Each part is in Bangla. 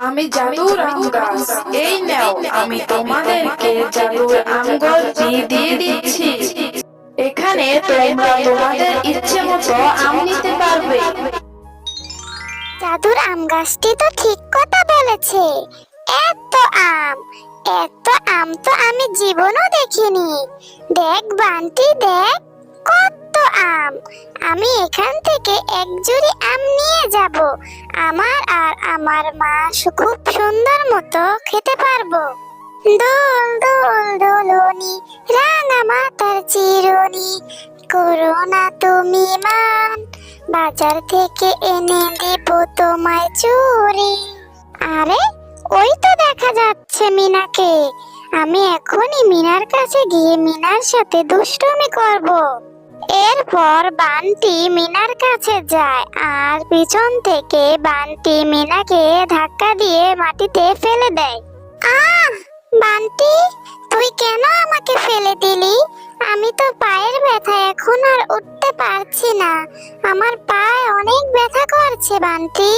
আমি জাদুর আম এই নাও আমি তোমাদেরকে জাদুর আম গল্পি দিয়ে দিচ্ছি এখানে তোমরা তোমাদের ইচ্ছে মতো আম নিতে পারবে। জাদুর আম গাছটি তো ঠিক কথা বলেছে। এত আম এত আম তো আমি জীবনও দেখিনি। দেখ বান্টি দেখ কত আম, আমি এখান থেকে এক জুড়ি আম নিয়ে যাব। আমার আর আমার মা খুব সুন্দর মতো খেতে পারব। দোল দোল, দোলনি, রাঙা মাতার চিরনি করোনা তুমি মান, বাজার থেকে এনে দেব তোমায় চুরি। আরে, ওই তো দেখা যাচ্ছে মিনাকে। আমি এখনই মিনার কাছে গিয়ে মিনার সাথে দুষ্টুমি করব। এরপর বান্টি মিনার কাছে যায় আর পিছন থেকে বান্টি মিনাকে ধাক্কা দিয়ে মাটিতে ফেলে দেয়। আহ, বান্টি, তুই কেন আমাকে ফেলে দিলি? আমি তো পায়ের ব্যথা এখন আর উঠতে পারছি না। আমার পায়ে অনেক ব্যথা করছে, বান্টি।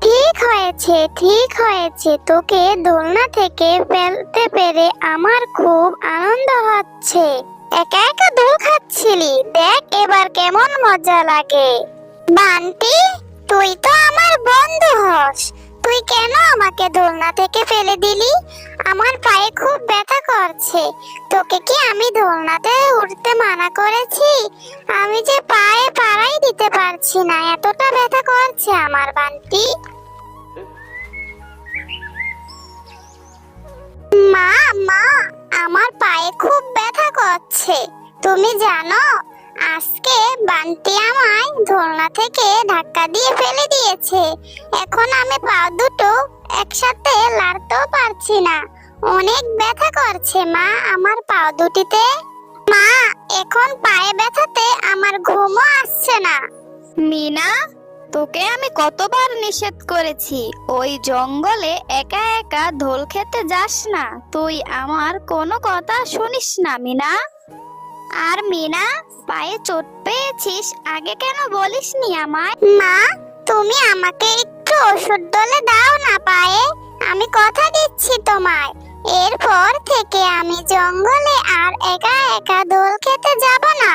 ঠিক হয়েছে ঠিক হয়েছে। তোকে দোলনা থেকে ফেলতে পেরে আমার খুব আনন্দ হচ্ছে। একা একা দোল খাচ্ছিলি? দেখ এবার কেমন মজা লাগে। বান্টি, তুই তো আমার বন্ধু হস। তুই কেন আমাকে দোলনা থেকে ফেলে দিলি? আমার পায়ে খুব ব্যথা করছে। তোকে কি আমি দোলনাতে উঠতে মানা করেছি? আমি যে পায়ে পাড়াই দিতে পারছি না, এতটা ব্যথা করছে আমার বান্টি। মা মা করছে তুমি জানো, আজকে বান্টি আমায় দোলনা থেকে ধাক্কা দিয়ে ফেলে দিয়েছে। এখন আমি পা দুটো একসাথে লাড়তেও পারছি না। অনেক ব্যথা করছে মা আমার পা দুটিতে। মা, এখন পায়ে ব্যথাতে আমার ঘুমও আসছে না। মিনা তোকে আমি কতবার নিষেধ করেছি? ওই জঙ্গলে একা একা ধোল খেতে যাস না। তুই আমার কোনো কথা শুনিস না, মিনা। আর মিনা, পায়ে চোট পেয়েছিস? আগে কেন বলিসনি আমায়? মা, তুমি আমাকে একটু ওষুধ দলে দাও না পায়ে। আমি কথা দিচ্ছি তোমায়। এরপর থেকে আমি জঙ্গলে আর একা একা দোল খেতে যাব না।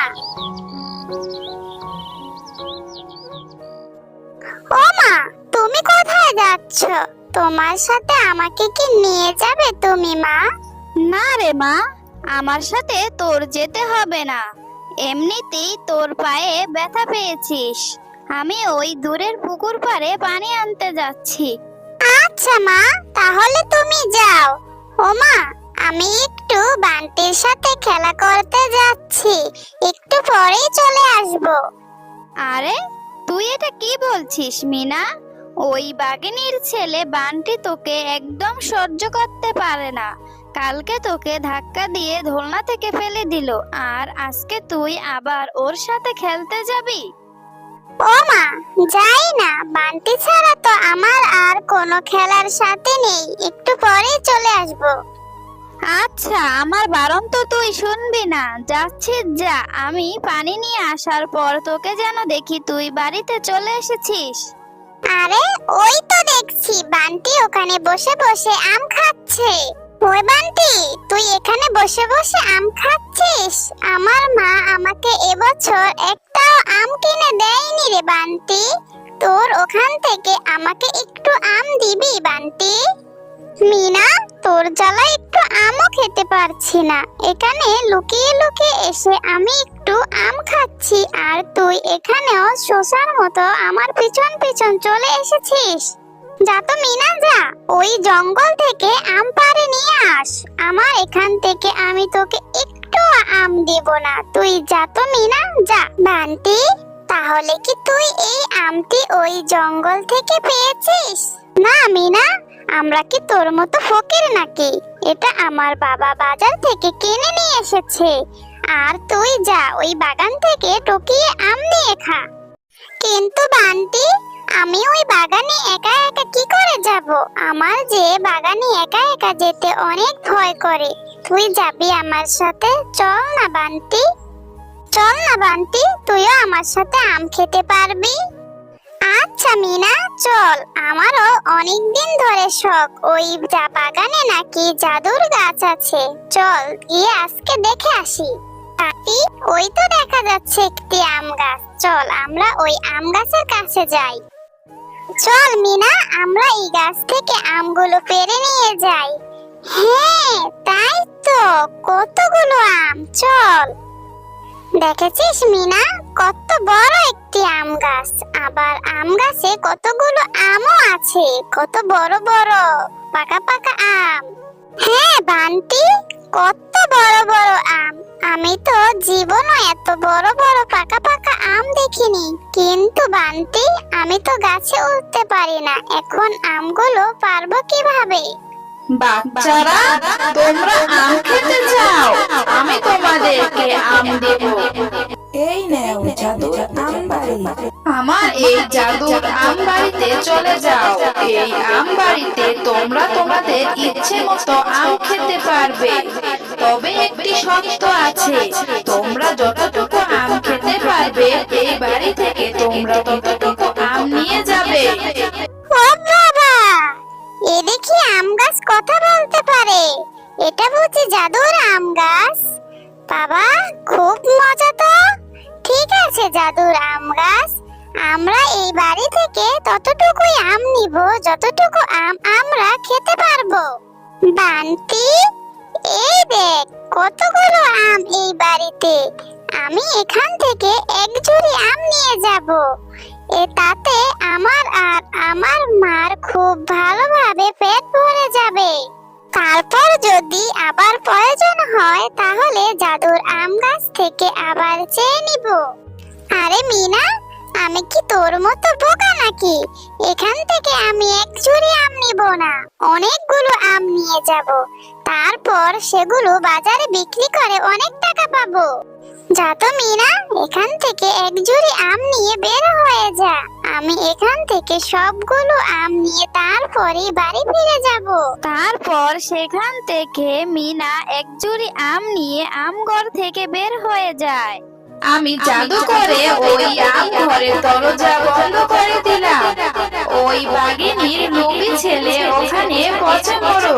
ও মা তুমি কোথায় যাচ্ছ? তোমার সাথে আমাকে কি নিয়ে যাবে তুমি মা? না রে মা আমার সাথে তোর যেতে হবে না। এমনিতেই তোর পায়ে ব্যথা পেয়েছিস। আমি ওই দূরের পুকুর পাড়ে পানি আনতে যাচ্ছি। আচ্ছা মা তাহলে তুমি যাও। ও মা আমি একটু বান্টির সাথে খেলা করতে যাচ্ছি। একটু পরেই চলে আসব। আরে তুই এটা কি বলছিস, মিনা? ওই বাগিনীর ছেলে বান্টি তোকে একদম সহ্য করতে পারে না। কালকে তোকে ধাক্কা দিয়ে দোলনা থেকে ফেলে দিল, আর আজকে তুই আবার ওর সাথে খেলতে যাবি? ও মা, যাই না, বান্টি ছাড়া তো আমার আর কোনো খেলার সাথে নেই। একটু পরেই চলে আসব। আচ্ছা আমার বারণ তো তুই শুনবি না। যাচ্ছিস যা, আমি পানি নিয়ে আসার পর তোকে যেন দেখি তুই বাড়িতে চলে এসেছিস। আরে, ওই তো দেখছি, বান্টি ওখানে বসে বসে আম খাচ্ছে। ওই বান্টি, তুই এখানে বসে বসে আম খাচ্ছিস? আমার মা আমাকে এবছর একটাও আম কিনে দেয়নি রে বান্টি। তোর ওখান থেকে আমাকে একটু আম দিবি, বান্টি? মিনা, তোর জ্বালা একটু আমও খেতে পারছি না। এখানে লুকিয়ে লুকিয়ে এসে আমি একটু আম খাচ্ছি, আর তুই এখানেও শোষার মতো আমার পিছন পিছন চলে এসেছিস। যা তো মিনা, যা। ওই জঙ্গল থেকে আম পাড়ে নিয়ে আস। আমার এখান থেকে আমি তোকে একটু আম দেব না। তুই যা তো মিনা, যা। বান্টি, তাহলে কি তুই এই আমটি ওই জঙ্গল থেকে পেয়েছিস? না, মিনা। আমরা কি তোর মতো ফকির নাকি? এটা আমার বাবা বাজার থেকে কিনে নিয়ে এসেছে। আর তুই যা, ওই বাগান থেকে টকিয়ে আম নিয়ে খা। কিন্তু বান্টি, আমি ওই বাগানে একা একা কি করে যাব? আমার যে বাগানে একা একা যেতে অনেক ভয় করে। তুই যাবি আমার সাথে? চল না বান্টি। চল না বান্টি, তুইও আমার সাথে আম খেতে পারবি। আচ্ছা মিনা, চল। আমারও অনেক দিন ধরে শখ। ওই চা বাগানে নাকি জাদুর গাছ আছে। চল, গিয়ে আজকে দেখে আসি। ওই তো দেখা যাচ্ছে একটি আম গাছ। চল, আমরা ওই আম গাছের কাছে যাই। চল মিনা, আমরা এই গাছ থেকে আমগুলো পেরে নিয়ে যাই। হ্যাঁ তাই তো, কতগুলো আম। চল। দেখেছিস, মিনা? কত বড় একটি আম গাছ। আবার আম গাছে কতগুলো আমও আছে। কত বড় বড়, পাকা পাকা আম। হ্যাঁ বান্টি, কত বড় বড় আম। আমি তো জীবনও এত বড় বড় পাকা পাকা আম দেখিনি। কিন্তু বান্টি, আমি তো গাছে উঠতে পারি না। এখন আমগুলো পারব কীভাবে? বাচ্চারা তোমরা আম খেতে চাও। আমি তোমাদেরকে আম দেব। এই নেও জাদুর আম বাড়ি। আমার এই জাদুর আম বাড়িতে চলে যাও। এই আম বাড়িতে তোমরা তোমাদের ইচ্ছে মতো আম খেতে পারবে। তবে একটি শর্ত আছে তোমরা যতটুকু আম খেতে পারবে এই বাড়ি থেকে তোমরা ততটুকু আম নিয়ে যাবে। বাবা এ দেখি আম গাছ কথা বলতে পারে। এটা বুঝি জাদুর আম গাছ? বাবা, খুব মজা তো। ঠিক আছে, জাদুর আম গাছ। আমরা এই বাড়ি থেকে ততটুকুই আম নিব, যতটুকু আম আমরা খেতে পারব। বান্টি, এই দেখ, কতগুলো আম এই বাড়িতে। আমি এখান থেকে এক ঝুড়ি আম নিয়ে যাব। এ আর আমার মার খুব ভালোভাবে পেট ভরে যাবে। তারপর যদি আবার প্রয়োজন হয়, তাহলে জাদুর আম গাছ থেকে আবার চেয়ে নিব। আরে মিনা, আমি কি তোর মতো বোকা নাকি? এখান থেকে আমি এক ঝুড়ি আম নিব না। অনেকগুলো আম নিয়ে যাব। তারপর সেগুলো বাজারে বিক্রি করে অনেক টাকা পাবো। যা তো মিনা, এখান থেকে এক ঝুড়ি আম নিয়ে বের হয়ে যা। আমি এখান থেকে সবগুলো আম নিয়ে তারপরে বাড়ি ফিরে যাব। তারপর সেখান থেকে মিনা এক জুড়ি আম নিয়ে আমঘর থেকে বের হয়ে যায়। আমি জাদু করে ওই আম ঘরের দরজা বন্ধ করে দিলাম। ওই বাগিনীর লোভী ছেলে ওখানে পচে মরো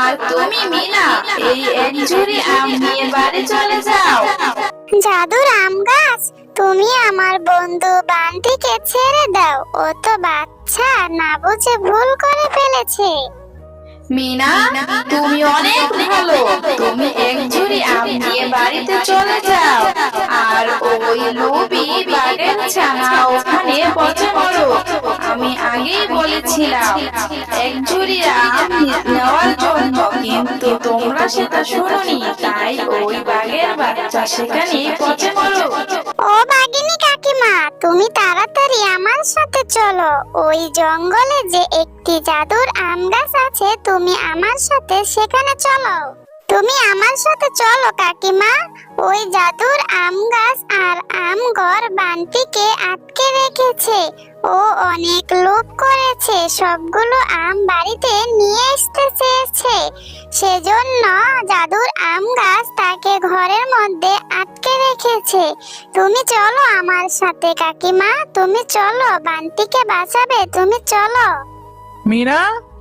আর তুমি মিনা, এই এক ঝুড়ি আম নিয়ে বাড়ি চলে যাও। জাদুর আম গাছ, তুমি আমার বন্ধু বান্টিকে ছেড়ে দাও। ও তো বাচ্চা, না বুঝে ভুল করে ফেলেছে। মিনা, তুমি অনেক ভালো। তুমি এক ঝুড়ি আম নিয়ে বাড়িতে চলে যাও। আর ওই লোভী বাগের ছানা ওখানে পচে মরো আমি আগেই বলেছিলাম, এক ঝুড়ি আম নেওয়ার জন্য কিন্তু তোমরা সেটা শুনোনি, তাই ওই বাগের বাচ্চা সেখানে পচে কাকিমা তুমি তাড়াতাড়ি আমার সাথে চলো। ওই জঙ্গলে যে একটি জাদুর আম গাছ আছে, তুমি আমার সাথে সেখানে চলো। তুমি আমার সাথে চলো, কাকিমা। ওই জাদুর আম গাছ আর আম ঘর বান্টিকে আটকে রেখেছে। ও অনেক লোভ করেছে, সবগুলো আম বাড়িতে নিয়ে আসতে চেয়েছে। সেজন্য জাদুর আম গাছ তাকে ঘরের মধ্যে আটকে রেখেছে। তুমি চলো আমার সাথে, কাকিমা, তুমি চলো, বান্টিকে বাঁচাবে, তুমি চলো। মিনা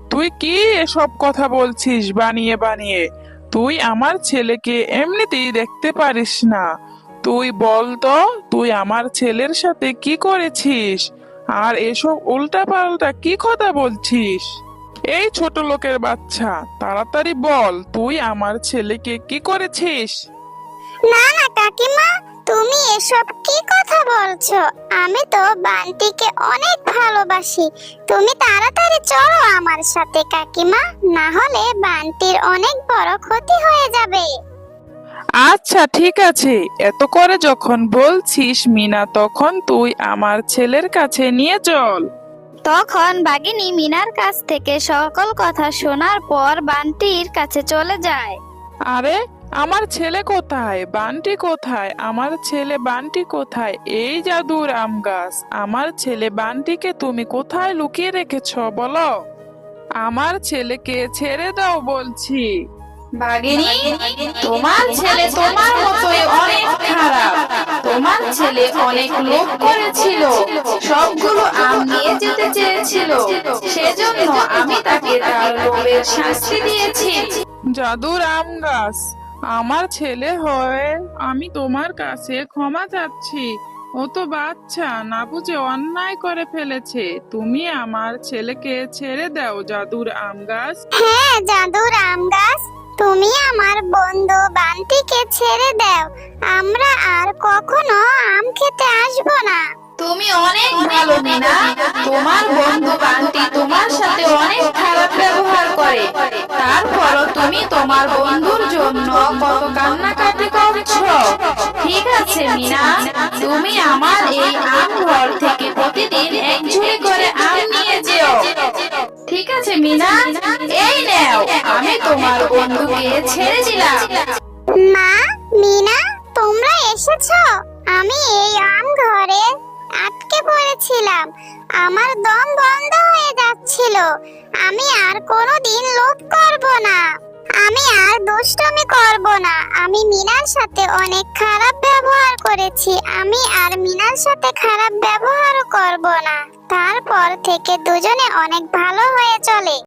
তুই কি এসব কথা বলছিস বানিয়ে বানিয়ে? তুই আমার ছেলেকে এমনিতেই দেখতে পারিস না। তুই বল তো, তুই আমার ছেলের সাথে কি করেছিস? আর এসব উল্টা পাল্টা কি কথা বলছিস? এই ছোট লোকের বাচ্চা, তাড়াতাড়ি বল, তুই আমার ছেলেকে কি করেছিস? না না, কাকিমা তুমি এসব কি কথা বলছো? আমি তো বান্টিকে অনেক ভালোবাসি। তুমি তাড়াতাড়ি চলো আমার সাথে কাকিমা। না হলে বান্টির অনেক বড় ক্ষতি হয়ে যাবে। আচ্ছা ঠিক আছে। এত করে যখন বলছিস মিনা তখন তুই আমার ছেলের কাছে নিয়ে চল। তখন বাগিনী মিনার কাছ থেকে সকল কথা শোনার পর বান্টির কাছে চলে যায়। আরে আমার ছেলে কোথায়? বান্টি কোথায়? আমার ছেলে বান্টি কোথায়? এই জাদুর আম গাছ। আমার ছেলে বান্টিকে তুমি কোথায় লুকিয়ে রেখেছ বলো? আমার ছেলেকে ছেড়ে দাও বলছি। বাগিনী তোমার ছেলে তোমার মতোই অনেক খারাপ। তোমার ছেলে অনেক লোভ করেছিল। সবগুলো আম নিয়ে যেতে চেয়েছিল। সেজন্য আমি তাকে তার লোভের শাস্তি দিয়েছি। জাদুর আম গাছ। আমার ছেলে হয়ে আমি তোমার কাছে ক্ষমা চাচ্ছি। ও তো বাচ্চা না বুঝে অন্যায় করে ফেলেছে। তুমি আমার ছেলেকে ছেড়ে দাও জাদুর আম গাছ। হ্যাঁ জাদুর আম গাছ। তুমি আমার বন্ধু বান্টিকে ছেড়ে দাও। আমরা আর কখনো আম খেতে আসব না। তুমি অনেক ভালো মিনা। তোমার বন্ধু বান্টি তোমার সাথে অনেক খারাপ ব্যবহার করে। তারপরও তুমি তোমার ঠিক আছে, মিনা। তুমি আমার এই আম ঘর থেকে প্রতিদিন এক ঝুড়ি করে আম নিয়ে যেও। ঠিক আছে, মিনা। এই নাও, আমি তোমার বন্ধুকে ছেড়ে দিলাম। মা, মিনা, তোমরা এসেছ? আমি এই আম ঘরে আটকে পড়েছিলাম। আমার দম বন্ধ হয়ে যাচ্ছিল। আমি আর কোনোদিন লোভ করব না। আমি আর দুষ্টমি করব না। আমি মিনার সাথে অনেক খারাপ ব্যবহার করেছি। আমি আর মিনার সাথে খারাপ ব্যবহার করব না। তারপর থেকে দুজনে অনেক ভালো হয়ে চলে।